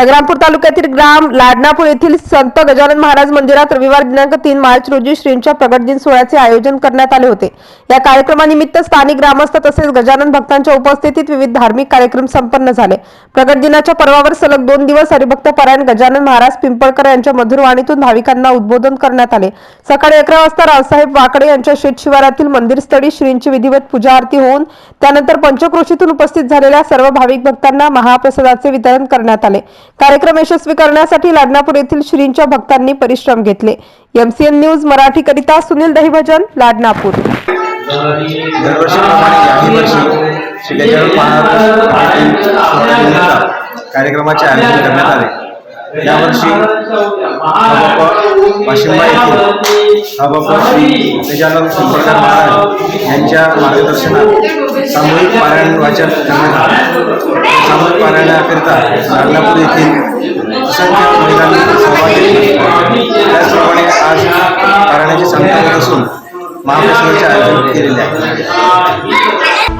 संग्रामपूर तालुक्यातील ग्राम लाडनापूर येथील संत गजानन महाराज मंदिरात रविवार दिनांक तीन मार्च रोजी श्रींच्या प्रगट दिन सोहळ्याचे आयोजन करण्यात आले होते. या कार्यक्रमानिमित्त स्थानिक ग्रामस्थ तसेच गजानन भक्तांच्या उपस्थितीत विविध धार्मिक कार्यक्रम संपन्न झाले. प्रगट दिनाच्या पर्वावर सलग दोन दिवस हरिभक्त परायण गजानन महाराज पिंपळकर यांच्या मधुर वाणीतून भाविकांना उद्बोधन करण्यात आले. सकाळी अकरा वाजता रावसाहेब वाकडे यांच्या शेत शिवारातील मंदिरस्थळी श्रींची विधिवत पूजा आरती होऊन त्यानंतर पंचक्रोशीतून उपस्थित झालेल्या सर्व भाविक भक्तांना महाप्रसादाचे वितरण करण्यात आले. कार्यक्रम यशस्वी करण्यासाठी लाडनापूर येथील श्रींच्या भक्तांनी परिश्रम घेतले. एमसीएन न्यूज मराठी करिता सुनील दहिभजन लाडनापूर. कार्यक्रमाचे आयोजन करण्यात आले. यावर्षी हबाप वाशिंबा येथील हबाप श्री गजानन पिंपळकर महाराज यांच्या मार्गदर्शनात सामूहिक पारायण वाचन करण्यात आले. सामूहिक पारायणाकरिता नागनापूर येथील असंख्य महिलांनी सहभाग घेतला त्याचप्रमाणे आज पारायणाची सांगता होत असून महाप्रसादाचे आयोजन केलेले आहे